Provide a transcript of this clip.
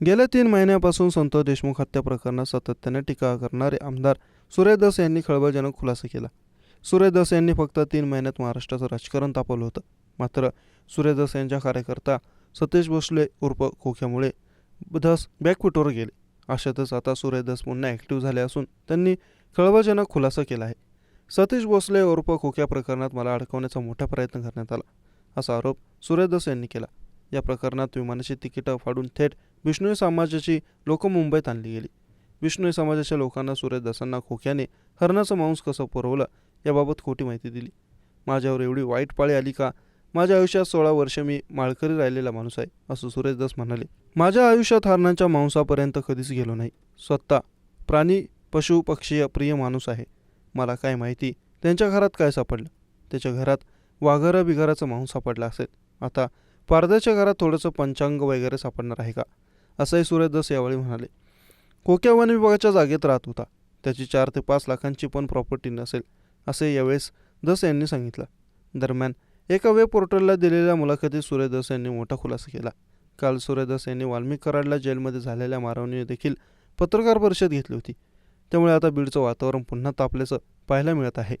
गेल्या तीन महिन्यापासून संतोष देशमुख हत्या प्रकरणात सातत्याने टीका करणारे आमदार सुरेश दस यांनी खळबळजनक खुलासा केला. सूर्यदास दस यांनी फक्त तीन महिन्यात महाराष्ट्राचं राजकारण तापवलं होतं. मात्र सुरेश दस यांच्या कार्यकर्ता सतीश भोसले उर्फ खोख्यामुळे धस बॅकफुटवर गेले. अशातच आता सुरेश दस पुन्हा ॲक्टिव्ह झाले असून त्यांनी खळबळजनक खुलासा केला आहे. सतीश भोसले उर्फ खोक्या प्रकरणात मला अडकवण्याचा मोठा प्रयत्न करण्यात आला असा आरोप सुरेश दस यांनी केला. या प्रकरणात विमानाची तिकीटं फाडून थेट विष्णू समाजाची लोकं मुंबईत आणली गेली. विष्णू समाजाच्या लोकांना सूर्यदासांना खोक्याने हरणाचं मांस कसं पुरवलं याबाबत खोटी माहिती दिली. माझ्यावर एवढी वाईट पाळी आली का? माझ्या आयुष्यात सोळा वर्ष मी माळकरी राहिलेला माणूस आहे असं सुरेशदास म्हणाले. माझ्या आयुष्यात हरणाच्या मांसापर्यंत कधीच गेलो नाही. स्वतः प्राणी पशु पक्षीय प्रिय माणूस आहे. मला काय माहिती त्यांच्या घरात काय सापडलं? त्याच्या घरात वाघरा बिघाराचं मांस सापडलं असेल. आता पारद्याच्या घरात थोडंसं पंचांग वगैरे सापडणार आहे का? असंही सूर्यदास दस यावेळी म्हणाले. कोक्या वन विभागाच्या जागेत राहत होता. त्याची चार ते पाच लाखांची पण प्रॉपर्टी नसेल असे यावेळेस दस यांनी सांगितलं. दरम्यान एका वेब पोर्टलला दिलेल्या मुलाखतीत सूर्यदास दस यांनी मोठा खुलासा केला. काल सूर्यदास यांनी वाल्मिक कराडला जेलमध्ये झालेल्या मारवणीने देखील पत्रकार परिषद घेतली होती. त्यामुळे आता बीडचं वातावरण पुन्हा तापल्याचं पाहायला मिळत आहे.